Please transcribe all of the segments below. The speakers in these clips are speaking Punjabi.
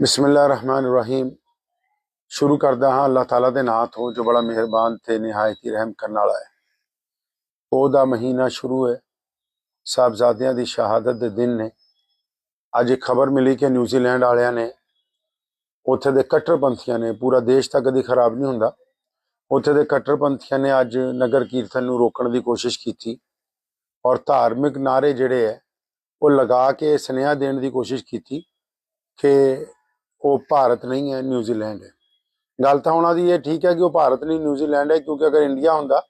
ਬਿਸਮਿਲ੍ਲਾਹਿਰਰਹਿਮਾਨਿਰਰਹੀਮ ਸ਼ੁਰੂ ਕਰਦਾ ਹਾਂ ਅੱਲਾਹ ਤਾਲਾ ਦੇ ਨਾਂ ਤੋਂ ਜੋ ਬੜਾ ਮਿਹਰਬਾਨ ਤੇ ਨਿਹਾਇਤ ਹੀ ਰਹਿਮ ਕਰਨ ਵਾਲਾ ਹੈ ਉਹ ਦਾ ਮਹੀਨਾ ਸ਼ੁਰੂ ਹੈ ਸਾਹਿਬਜ਼ਾਦਿਆਂ ਦੀ ਸ਼ਹਾਦਤ ਦੇ ਦਿਨ ਨੇ ਅੱਜ ਇੱਕ ਖਬਰ ਮਿਲੀ ਕਿ ਨਿਊਜ਼ੀਲੈਂਡ ਵਾਲਿਆਂ ਨੇ ਉੱਥੇ ਦੇ ਕੱਟੜਪੰਥੀਆਂ ਨੇ ਪੂਰਾ ਦੇਸ਼ ਤਾਂ ਕਦੀ ਖਰਾਬ ਨਹੀਂ ਹੁੰਦਾ ਉੱਥੇ ਦੇ ਕੱਟੜਪੰਥੀਆਂ ਨੇ ਅੱਜ ਨਗਰ ਕੀਰਤਨ ਨੂੰ ਰੋਕਣ ਦੀ ਕੋਸ਼ਿਸ਼ ਕੀਤੀ ਔਰ ਧਾਰਮਿਕ ਨਾਰੇ ਜਿਹੜੇ ਹੈ ਉਹ ਲਗਾ ਕੇ ਸੁਨੇਹਾ ਦੇਣ ਦੀ ਕੋਸ਼ਿਸ਼ ਕੀਤੀ ਕਿ ਉਹ ਭਾਰਤ ਨਹੀਂ ਹੈ ਨਿਊਜ਼ੀਲੈਂਡ ਹੈ। ਗੱਲ ਤਾਂ ਉਹਨਾਂ ਦੀ ਇਹ ਠੀਕ ਹੈ ਕਿ ਉਹ ਭਾਰਤ ਨਹੀਂ ਨਿਊਜ਼ੀਲੈਂਡ ਹੈ, ਕਿਉਂਕਿ ਅਗਰ ਇੰਡੀਆ ਹੁੰਦਾ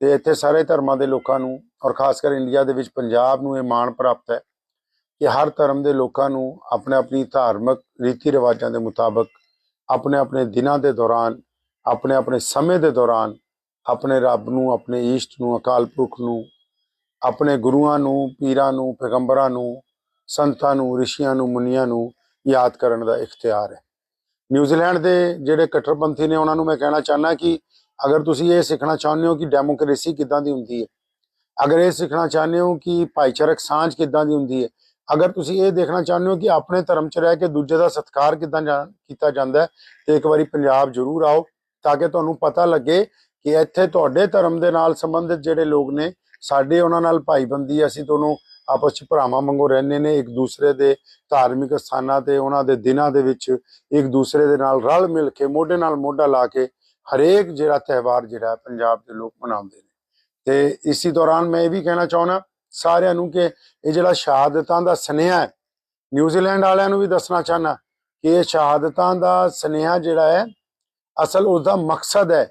ਤੇ ਇੱਥੇ ਸਾਰੇ ਧਰਮਾਂ ਦੇ ਲੋਕਾਂ ਨੂੰ ਔਰ ਖਾਸ ਕਰ ਇੰਡੀਆ ਦੇ ਵਿੱਚ ਪੰਜਾਬ ਨੂੰ ਇਹ ਮਾਣ ਪ੍ਰਾਪਤ ਹੈ ਕਿ ਹਰ ਧਰਮ ਦੇ ਲੋਕਾਂ ਨੂੰ ਆਪਣੇ ਆਪਣੀ ਧਾਰਮਿਕ ਰੀਤੀ ਰਿਵਾਜਾਂ ਦੇ ਮੁਤਾਬਕ ਆਪਣੇ ਆਪਣੇ ਦਿਨਾਂ ਦੇ ਦੌਰਾਨ ਆਪਣੇ ਆਪਣੇ ਸਮੇਂ ਦੇ ਦੌਰਾਨ ਆਪਣੇ ਰੱਬ ਨੂੰ, ਆਪਣੇ ਈਸ਼ਟ ਨੂੰ, ਅਕਾਲ ਪੁਰਖ ਨੂੰ, ਆਪਣੇ ਗੁਰੂਆਂ ਨੂੰ, ਪੀਰਾਂ ਨੂੰ, ਪੈਗੰਬਰਾਂ ਨੂੰ, ਸੰਤਾਂ ਨੂੰ, ਰਿਸ਼ੀਆਂ ਨੂੰ, ਮੁਨੀਆਂ ਨੂੰ ਯਾਦ ਕਰਨ ਦਾ ਇਖਤਿਆਰ ਹੈ। ਨਿਊਜ਼ੀਲੈਂਡ ਦੇ ਜਿਹੜੇ ਕੱਟੜਪੰਥੀ ਨੇ ਉਹਨਾਂ ਨੂੰ ਮੈਂ ਕਹਿਣਾ ਚਾਹਨਾ ਕਿ ਅਗਰ ਤੁਸੀਂ ਇਹ ਸਿੱਖਣਾ ਚਾਹੁੰਦੇ ਹੋ ਕਿ ਡੈਮੋਕ੍ਰੇਸੀ ਕਿੱਦਾਂ ਦੀ ਹੁੰਦੀ ਹੈ, ਅਗਰ ਇਹ ਸਿੱਖਣਾ ਚਾਹੁੰਦੇ ਹੋ ਕਿ ਭਾਈਚਾਰਕ ਸਾਂਝ ਕਿੱਦਾਂ ਦੀ ਹੁੰਦੀ ਹੈ, ਅਗਰ ਤੁਸੀਂ ਇਹ ਦੇਖਣਾ ਚਾਹੁੰਦੇ ਹੋ ਕਿ ਆਪਣੇ ਧਰਮ 'ਚ ਰਹਿ ਕੇ ਦੂਜੇ ਦਾ ਸਤਿਕਾਰ ਕਿੱਦਾਂ ਜਾ- ਕੀਤਾ ਜਾਂਦਾ ਹੈ, ਤੇ ਇੱਕ ਵਾਰੀ ਪੰਜਾਬ ਜ਼ਰੂਰ ਆਓ ਤਾਂ ਕਿ ਤੁਹਾਨੂੰ ਪਤਾ ਲੱਗੇ ਕਿ ਇੱਥੇ ਤੁਹਾਡੇ ਧਰਮ ਦੇ ਨਾਲ ਸੰਬੰਧਿਤ ਜਿਹੜੇ ਲੋਕ ਨੇ, ਸਾਡੇ ਉਹਨਾਂ ਨਾਲ ਭਾਈਬੰਦੀ ਅਸੀਂ ਤੁਹਾਨੂੰ ਆਪਸ 'ਚ ਭਰਾਵਾਂ ਵਾਂਗੂ ਰਹਿੰਦੇ ਨੇ, ਇੱਕ ਦੂਸਰੇ ਦੇ ਧਾਰਮਿਕ ਸਥਾਨਾਂ ਤੇ, ਉਹਨਾਂ ਦੇ ਦਿਨਾਂ ਦੇ ਵਿੱਚ ਇੱਕ ਦੂਸਰੇ ਦੇ ਨਾਲ ਰਲ ਮਿਲ ਕੇ, ਮੋਢੇ ਨਾਲ ਮੋਢਾ ਲਾ ਕੇ ਹਰੇਕ ਜਿਹੜਾ ਤਿਉਹਾਰ ਜਿਹੜਾ ਪੰਜਾਬ ਦੇ ਲੋਕ ਮਨਾਉਂਦੇ ਨੇ। ਤੇ ਇਸੇ ਦੌਰਾਨ ਮੈਂ ਇਹ ਵੀ ਕਹਿਣਾ ਚਾਹੁੰਦਾ, ਸਾਰਿਆਂ ਨੂੰ ਕਿ ਇਹ ਜਿਹੜਾ ਸ਼ਹਾਦਤਾਂ ਦਾ ਸੁਨੇਹਾ ਹੈ, ਨਿਊਜ਼ੀਲੈਂਡ ਵਾਲਿਆਂ ਨੂੰ ਵੀ ਦੱਸਣਾ ਚਾਹਨਾ ਕਿ ਇਹ ਸ਼ਹਾਦਤਾਂ ਦਾ ਸੁਨੇਹਾ ਜਿਹੜਾ ਹੈ, ਅਸਲ ਉਸ ਮਕਸਦ ਹੈ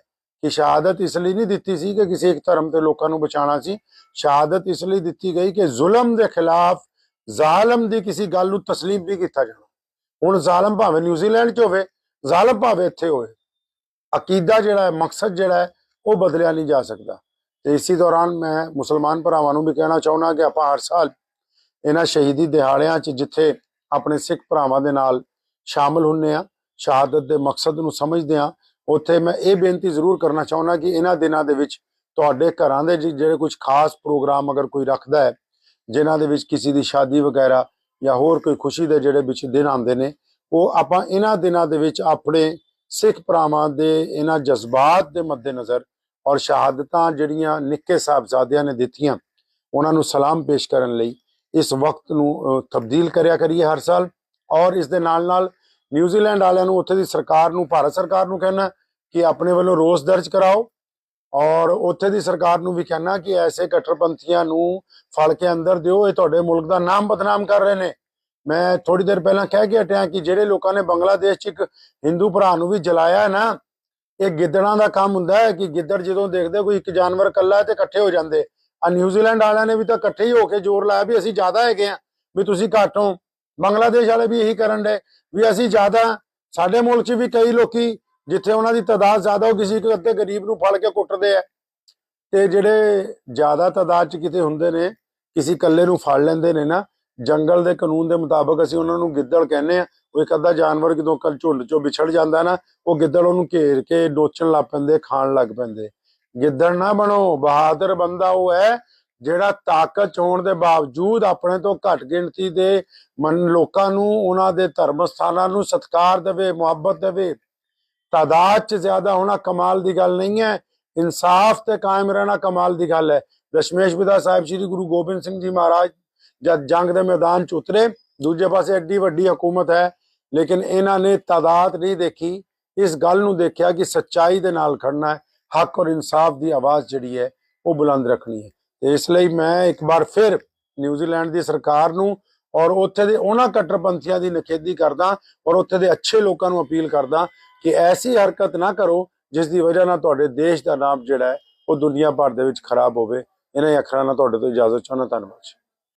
ਕਿ ਸ਼ਹਾਦਤ ਇਸ ਲਈ ਨਹੀਂ ਦਿੱਤੀ ਸੀ ਕਿ ਕਿਸੇ ਇੱਕ ਧਰਮ ਦੇ ਲੋਕਾਂ ਨੂੰ ਬਚਾਉਣਾ ਸੀ। ਸ਼ਹਾਦਤ ਇਸ ਲਈ ਦਿੱਤੀ ਗਈ ਕਿ ਜ਼ੁਲਮ ਦੇ ਖਿਲਾਫ ਜ਼ਾਲਮ ਦੀ ਕਿਸੇ ਗੱਲ ਨੂੰ ਤਸਲੀਮ ਨਹੀਂ ਕੀਤਾ ਜਾਣਾ। ਹੁਣ ਜ਼ਾਲਮ ਭਾਵੇਂ ਨਿਊਜ਼ੀਲੈਂਡ 'ਚ ਹੋਵੇ, ਜ਼ਾਲਮ ਭਾਵੇਂ ਇੱਥੇ ਹੋਵੇ, ਅਕੀਦਾ ਜਿਹੜਾ ਹੈ, ਮਕਸਦ ਜਿਹੜਾ ਹੈ, ਉਹ ਬਦਲਿਆ ਨਹੀਂ ਜਾ ਸਕਦਾ। ਤੇ ਇਸੇ ਦੌਰਾਨ ਮੈਂ ਮੁਸਲਮਾਨ ਭਰਾਵਾਂ ਨੂੰ ਵੀ ਕਹਿਣਾ ਚਾਹੁੰਦਾ ਕਿ ਆਪਾਂ ਹਰ ਸਾਲ ਇਹਨਾਂ ਸ਼ਹੀਦੀ ਦਿਹਾੜਿਆਂ 'ਚ ਜਿੱਥੇ ਆਪਣੇ ਸਿੱਖ ਭਰਾਵਾਂ ਦੇ ਨਾਲ ਸ਼ਾਮਲ ਹੁੰਨੇ ਆ ਸ਼ਹਾਦਤ ਦੇ ਮਕਸਦ ਨੂੰ ਸਮਝਦੇ ਆ ਉੱਥੇ ਮੈਂ ਇਹ ਬੇਨਤੀ ਜ਼ਰੂਰ ਕਰਨਾ ਚਾਹੁੰਦਾ ਕਿ ਇਹਨਾਂ ਦਿਨਾਂ ਦੇ ਵਿੱਚ ਤੁਹਾਡੇ ਘਰਾਂ ਦੇ ਜਿਹੜੇ ਕੁਝ ਖਾਸ ਪ੍ਰੋਗਰਾਮ ਅਗਰ ਕੋਈ ਰੱਖਦਾ ਹੈ, ਜਿਨ੍ਹਾਂ ਦੇ ਵਿੱਚ ਕਿਸੇ ਦੀ ਸ਼ਾਦੀ ਵਗੈਰਾ ਜਾਂ ਹੋਰ ਕੋਈ ਖੁਸ਼ੀ ਦੇ ਜਿਹੜੇ ਵਿੱਚ ਦਿਨ ਆਉਂਦੇ ਨੇ, ਉਹ ਆਪਾਂ ਇਹਨਾਂ ਦਿਨਾਂ ਦੇ ਵਿੱਚ ਆਪਣੇ ਸਿੱਖ ਭਰਾਵਾਂ ਦੇ ਇਹਨਾਂ ਜਜ਼ਬਾਤ ਦੇ ਮੱਦੇਨਜ਼ਰ ਔਰ ਸ਼ਹਾਦਤਾਂ ਜਿਹੜੀਆਂ ਨਿੱਕੇ ਸਾਹਿਬਜ਼ਾਦਿਆਂ ਨੇ ਦਿੱਤੀਆਂ, ਉਹਨਾਂ ਨੂੰ ਸਲਾਮ ਪੇਸ਼ ਕਰਨ ਲਈ ਇਸ ਵਕਤ ਨੂੰ ਤਬਦੀਲ ਕਰਿਆ ਕਰੀਏ ਹਰ ਸਾਲ ਔਰ ਇਸ ਦੇ ਨਾਲ ਨਾਲ ਨਿਊਜ਼ੀਲੈਂਡ ਵਾਲਿਆਂ ਨੂੰ ਉੱਥੇ ਦੀ ਸਰਕਾਰ ਨੂੰ, ਭਾਰਤ ਸਰਕਾਰ ਨੂੰ ਕਹਿਣਾ ਕਿ ਆਪਣੇ ਵੱਲੋਂ ਰੋਸ ਦਰਜ ਕਰਾਓ ਔਰ ਉੱਥੇ ਦੀ ਸਰਕਾਰ ਨੂੰ ਵੀ ਕਹਿਣਾ ਕਿ ਐਸੇ ਕੱਟੜਪੰਥੀਆਂ ਨੂੰ ਫੜ ਕੇ ਅੰਦਰ ਦਿਓ, ਇਹ ਤੁਹਾਡੇ ਮੁਲਕ ਦਾ ਨਾਮ ਬਦਨਾਮ ਕਰ ਰਹੇ ਨੇ। ਮੈਂ ਥੋੜੀ ਦੇਰ ਪਹਿਲਾਂ ਕਹਿ ਕੇ ਹਟਿਆ ਕਿ ਜਿਹੜੇ ਲੋਕਾਂ ਨੇ ਬੰਗਲਾਦੇਸ਼ 'ਚ ਇੱਕ ਹਿੰਦੂ ਭਰਾ ਨੂੰ ਵੀ ਜਲਾਇਆ ਹੈ ਨਾ, ਇਹ ਗਿੱਦੜਾਂ ਦਾ ਕੰਮ ਹੁੰਦਾ ਹੈ ਕਿ ਗਿੱਦੜ ਜਦੋਂ ਦੇਖਦੇ ਕੋਈ ਇੱਕ ਜਾਨਵਰ ਇਕੱਲਾ ਤੇ ਇਕੱਠੇ ਹੋ ਜਾਂਦੇ। ਆ ਨਿਊਜ਼ੀਲੈਂਡ ਵਾਲਿਆਂ ਨੇ ਵੀ ਤਾਂ ਇਕੱਠੇ ਹੀ ਹੋ ਕੇ ਜ਼ੋਰ ਲਾਇਆ ਵੀ ਅਸੀਂ ਜ਼ਿਆਦਾ ਹੈਗੇ ਆ ਵੀ ਤੁਸੀਂ ਘੱਟ ਹੋ। ਬੰਗਲਾਦੇਸ਼ ਵਾਲੇ ਵੀ ਇਹੀ ਕਰਨ ਦੇ ਵੀ ਅਸੀਂ ਜ਼ਿਆਦਾ, ਸਾਡੇ ਮੁਲਕ 'ਚ ਵੀ ਕਈ ਲੋਕੀ ਜਿੱਥੇ ਉਹਨਾਂ ਦੀ ਤਾਦਾਦ ਜ਼ਿਆਦਾ ਹੋ ਕਿਸੇ ਇੱਕ ਅੱਧੇ ਗਰੀਬ ਨੂੰ ਫੜ ਕੇ ਕੁੱਟਦੇ ਆ। ਤੇ ਜਿਹੜੇ ਜ਼ਿਆਦਾ ਤਾਦਾਦ 'ਚ ਕਿਤੇ ਹੁੰਦੇ ਨੇ, ਕਿਸੇ ਇਕੱਲੇ ਨੂੰ ਫੜ ਲੈਂਦੇ ਨੇ ਨਾ, ਜੰਗਲ ਦੇ ਕਾਨੂੰਨ ਦੇ ਮੁਤਾਬਕ ਅਸੀਂ ਉਹਨਾਂ ਨੂੰ ਗਿੱਦੜ ਕਹਿੰਦੇ ਆ, ਉਹ ਇੱਕ ਅੱਧਾ ਜਾਨਵਰ ਜਦੋਂ ਕੱਲ ਝੁੰਡ 'ਚੋਂ ਵਿਛੜ ਜਾਂਦਾ ਨਾ, ਉਹ ਗਿੱਦੜ ਉਹਨੂੰ ਘੇਰ ਕੇ ਡੋਚਣ ਲੱਗ ਪੈਂਦੇ, ਖਾਣ ਲੱਗ ਪੈਂਦੇ। ਗਿੱਦੜ ਨਾ ਬਣੋ, ਬਹਾਦਰ ਬੰਦਾ ਉਹ ਹੈ ਜਿਹੜਾ ਤਾਕਤ 'ਚ ਹੋਣ ਦੇ ਬਾਵਜੂਦ ਆਪਣੇ ਤੋਂ ਘੱਟ ਗਿਣਤੀ ਦੇ ਮਨ ਲੋਕਾਂ ਨੂੰ, ਉਹਨਾਂ ਦੇ ਧਰਮ ਸਥਾਨਾਂ ਨੂੰ ਸਤਿਕਾਰ ਦੇਵੇ, ਮੁਹੱਬਤ ਦੇਵੇ, ਤਾਦਾਦ 'ਚ ਜ਼ਿਆਦਾ ਹੋਣਾ ਕਮਾਲ ਦੀ ਗੱਲ ਨਹੀਂ ਹੈ। ਇਨਸਾਫ ਤੇ ਕਾਇਮ ਰਹਿਣਾ ਕਮਾਲ ਦੀ ਗੱਲ ਹੈ। ਦਸ਼ਮੇਸ਼ ਪਿਤਾ ਸਾਹਿਬ ਸ੍ਰੀ ਗੁਰੂ ਗੋਬਿੰਦ ਸਿੰਘ ਜੀ ਮਹਾਰਾਜ ਜਦ ਜੰਗ ਦੇ ਮੈਦਾਨ 'ਚ ਉਤਰੇ, ਦੂਜੇ ਪਾਸੇ ਐਡੀ ਵੱਡੀ ਹਕੂਮਤ ਹੈ, ਲੇਕਿਨ ਇਹਨਾਂ ਨੇ ਤਾਦਾਦ ਨਹੀਂ ਦੇਖੀ। ਇਸ ਗੱਲ ਨੂੰ ਦੇਖਿਆ ਕਿ ਸੱਚਾਈ ਦੇ ਨਾਲ ਖੜਨਾ ਹੈ। ਹੱਕ ਔਰ ਇਨਸਾਫ ਦੀ ਆਵਾਜ਼ ਜਿਹੜੀ ਹੈ, ਉਹ ਬੁਲੰਦ ਰੱਖਣੀ ਹੈ। ਤੇ ਇਸ ਲਈ ਮੈਂ ਇੱਕ ਵਾਰ ਫਿਰ ਨਿਊਜ਼ੀਲੈਂਡ ਦੀ ਸਰਕਾਰ ਨੂੰ ਔਰ ਉੱਥੇ ਦੇ ਉਹਨਾਂ ਕੱਟੜਪੰਥੀਆਂ ਦੀ ਨਿਖੇਧੀ ਕਰਦਾ ਔਰ ਉੱਥੇ ਦੇ ਅੱਛੇ ਲੋਕਾਂ ਨੂੰ ਅਪੀਲ ਕਰਦਾ ਕਿ ਐਸੀ ਹਰਕਤ ਨਾ ਕਰੋ ਜਿਸ ਦੀ ਵਜ੍ਹਾ ਨਾਲ ਤੁਹਾਡੇ ਦੇਸ਼ ਦਾ ਨਾਮ ਜਿਹੜਾ ਹੈ ਉਹ ਦੁਨੀਆ ਭਰ ਦੇ ਵਿੱਚ ਖਰਾਬ ਹੋਵੇ ਇਹਨਾਂ ਅੱਖਰਾਂ ਨਾਲ ਤੁਹਾਡੇ ਤੋਂ ਇਜਾਜ਼ਤ ਚਾਹੁੰਦਾ ਧੰਨਵਾਦ ਜੀ।